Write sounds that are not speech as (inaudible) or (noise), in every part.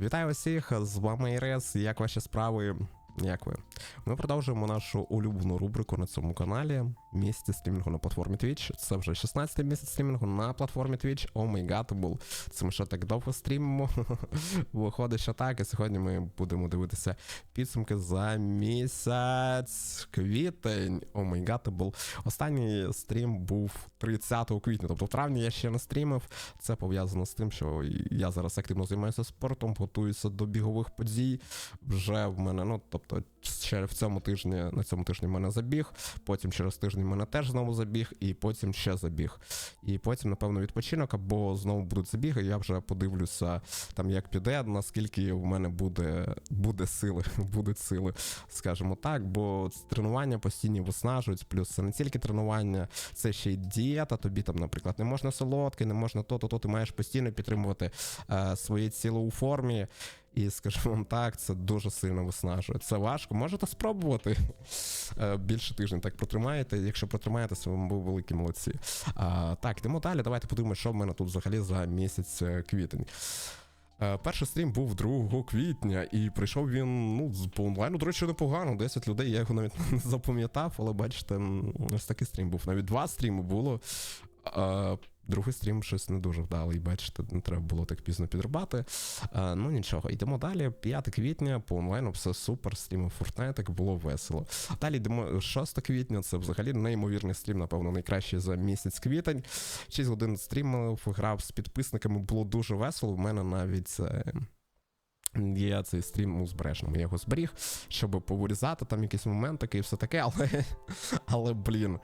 Вітаю усіх! З вами Ірес. Як ваші справи? Як ви? Ми продовжуємо нашу улюблену рубрику на цьому каналі місяці стрімінгу на платформі Twitch. Це вже 16-й місяць стрімінгу на платформі Twitch. О май гад. Це ми ще так довго стрімимо. (laughs) Виходить, що так. І сьогодні ми будемо дивитися підсумки за місяць квітень. О май гад. Останній стрім був 30 квітня. Тобто в травні я ще не стрімив. Це пов'язано з тим, що я зараз активно займаюся спортом, готуюся до бігових подій. Вже в мене, ну тобто, ще в цьому тижні, на цьому тижні в мене забіг, потім через тиждень в мене теж знову забіг, і потім ще забіг. І потім, напевно, відпочинок, або знову будуть забіги. Я вже подивлюся, там як піде, наскільки в мене буде, буде сили, (laughs) будуть сили, скажімо так. Бо тренування постійні виснажують, плюс це не тільки тренування, це ще й дієта. Тобі там, наприклад, не можна солодке, не можна то, то, то. Ти маєш постійно підтримувати е, своє тіло у формі. І скажімо вам так, це дуже сильно виснажує. Це важко. Можете спробувати Е, більше тижня. Так протримаєте. Якщо протримаєтеся, ви був великі молодці. А, так, йдемо далі. Давайте подивимося, що в мене тут взагалі за місяць е, квітень. Е, Перший стрім був 2 квітня, і прийшов він ну, по онлайну, до речі, непогано. 10 людей, я його навіть (laughs) не запам'ятав, але бачите, ось такий стрім був. Навіть два стріми було. Другий стрім щось не дуже вдалий, бачите, не треба було так пізно підрубати. А, ну нічого, йдемо далі. 5 квітня по онлайну все супер, стрімив Fortnite, було весело. Далі йдемо 6 квітня, це взагалі неймовірний стрім, напевно, найкращий за місяць квітень. 6 годин стрімив, грав з підписниками, було дуже весело. У мене навіть. Є цей стрім у збережному. Я його зберіг, щоб повирізати там якісь моментики і все таке, але, (laughs) але блін,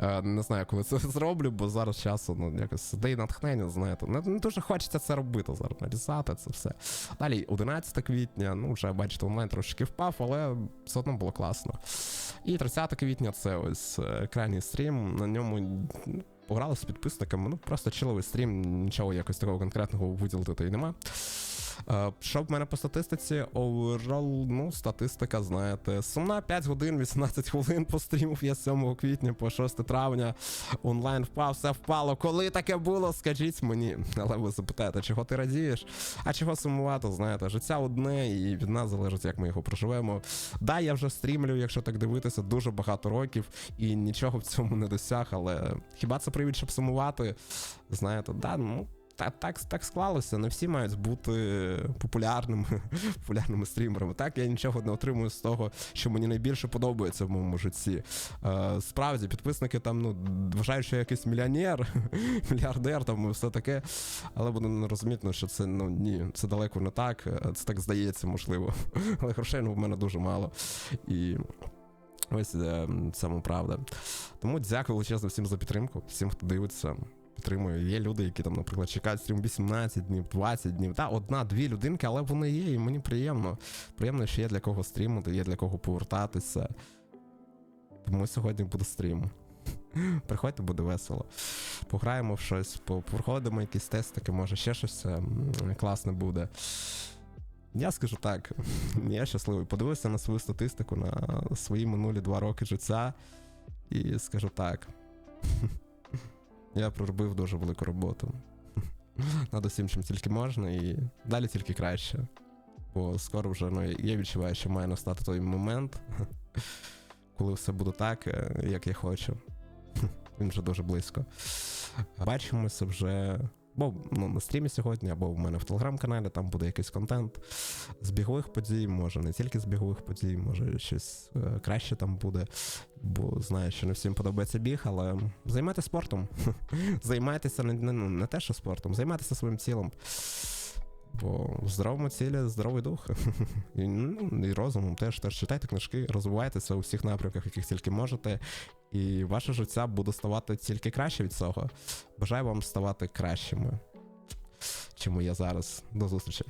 е, не знаю, коли це (laughs) зроблю, бо зараз часу ну, якось день натхнення, знаєте. Не, не дуже хочеться це робити зараз, нарізати це все. Далі 11 квітня, ну вже бачите, онлайн трошки впав, але все одно було класно. І 30 квітня це ось е, крайній стрім. На ньому м, пограли з підписниками. Ну просто чиловий стрім, нічого якось такого конкретного виділити й нема. Е, Що в мене по статистиці? Overall, ну, статистика, знаєте, сумна 5 годин, 18 хвилин (laughs) пострімив я з 7 квітня по 6 травня. Онлайн впав, все впало. Коли таке було, скажіть мені. Але ви запитаєте, чого ти радієш? А чого сумувати, знаєте, життя одне, і від нас залежить, як ми його проживемо. Да, я вже стрімлю, якщо так дивитися, дуже багато років, і нічого в цьому не досяг, але хіба це привід, щоб сумувати? Знаєте, да, ну. Та, так, так склалося, не всі мають бути популярними, (laughs) популярними стрімерами. Так, я нічого не отримую з того, що мені найбільше подобається в моєму житті. Е, справді, підписники там ну, вважають, що я якийсь мільйонер, (laughs) мільярдер там і все таке. Але вони розуміють, ну, що це ну ні, це далеко не так. Е, Це так здається, можливо. (laughs) Але грошей ну, в мене дуже мало. І ось е, саме правда. Тому дякую величезно всім за підтримку, всім, хто дивиться. Підтримую. Є люди, які там, наприклад, чекають стрім 18 днів, 20 днів. Та одна-дві людинки, але вони є, і мені приємно. Приємно, що є для кого стрімити, є для кого повертатися. Тому сьогодні буде стрім. (laughs) Приходьте, буде весело. Пограємо в щось, проходимо якісь тестики, може ще щось ем, класне буде. Я скажу так, (laughs) я щасливий. Подивився на свою статистику, на свої минулі два роки життя, і скажу так. (laughs) Я проробив дуже велику роботу. (laughs) Над усім, чим тільки можна, і далі тільки краще. Бо скоро вже ну, я відчуваю, що має настати той момент, (laughs) коли все буде так, е, як я хочу. (laughs) Він вже дуже близько. Бачимося вже. Або ну, на стрімі сьогодні, або в мене в телеграм-каналі, там буде якийсь контент з бігових подій, може не тільки з бігових подій, може щось е, краще там буде. Бо знаю, що не всім подобається біг, але займайтеся спортом. (laughs) займайтеся не, не, ну, не те, що спортом, займайтеся своїм тілом. Бо в здоровому тілі здоровий дух. (laughs) і, ну, і розумом теж, теж читайте книжки, розвивайтеся у всіх напрямках, яких тільки можете. І ваше життя буде ставати тільки краще від цього. Бажаю вам ставати кращими, чим я зараз. До зустрічі.